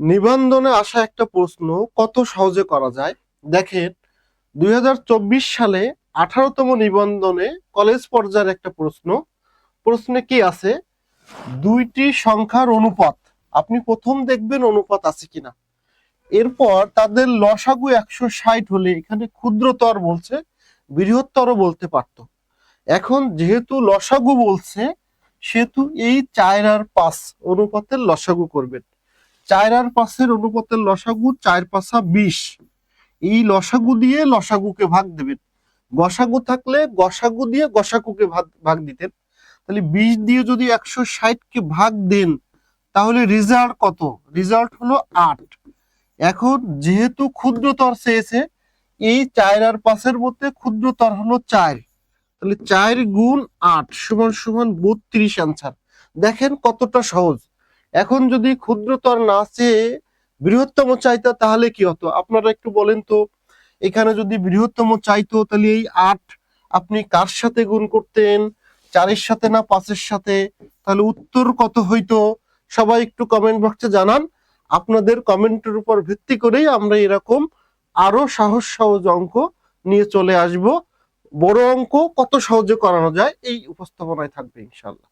নিবন্ধনে আসা একটা প্রশ্ন, কত সহজে করা যায়? দেখেন, দুই হাজার চব্বিশ সালে আঠারোতম নিবন্ধনে কলেজ পর্যায়ের একটা প্রশ্ন। প্রশ্নে কি আছে? দুইটি সংখ্যার অনুপাত। আপনি প্রথম দেখবেন অনুপাত আছে কিনা। এরপর তাদের লসাগু একশো ষাট হলে এখানে ক্ষুদ্রতর বলছে বৃহত্তর বলতে পারত। এখন যেহেতু লসাগু বলছে, সেহেতু এই চার আর পাঁচ অনুপাতের লসাগু করবেন। চার আর অনুপাতের লসাগু চার পাঁচা বিশ। এই লসাগু দিয়ে লসাগুকে ভাগ দেবেন। গসাগু থাকলে গসাগু দিয়ে গসাগুকে ভাগ ভাগ দিতেন। তাহলে বিশ দিয়ে যদি একশো ষাটকে ভাগ দেন, তাহলে রেজাল্ট কত? রেজাল্ট হলো আট। এখন যেহেতু ক্ষুদ্রতর চেয়েছে, এই চার আর পাঁচের মধ্যে ক্ষুদ্রতর হলো চার। তাহলে চার গুণ আট সমান সমান বত্রিশ আনসার দেখেন কতটা সহজ। এখন যদি ক্ষুদ্রতর না চেয়ে বৃহত্তম চাইতো, তাহলে কি হতো? আপনারা একটু বলেন তো, এখানে যদি বৃহত্তম চাইতো, তাহলে এই আট আপনি কার সাথে গুণ করতেন? চারের সাথে না পাঁচের সাথে? তাহলে উত্তর কত হইতো? সবাই একটু কমেন্ট বক্সে জানান। আপনাদের কমেন্টের উপর ভিত্তি করেই আমরা এরকম আরও সাহস সহজ অঙ্ক নিয়ে চলে আসব। বড় অঙ্ক কত সহজে করানো যায়, এই উপস্থাপনায় থাকবে ইনশাল্লাহ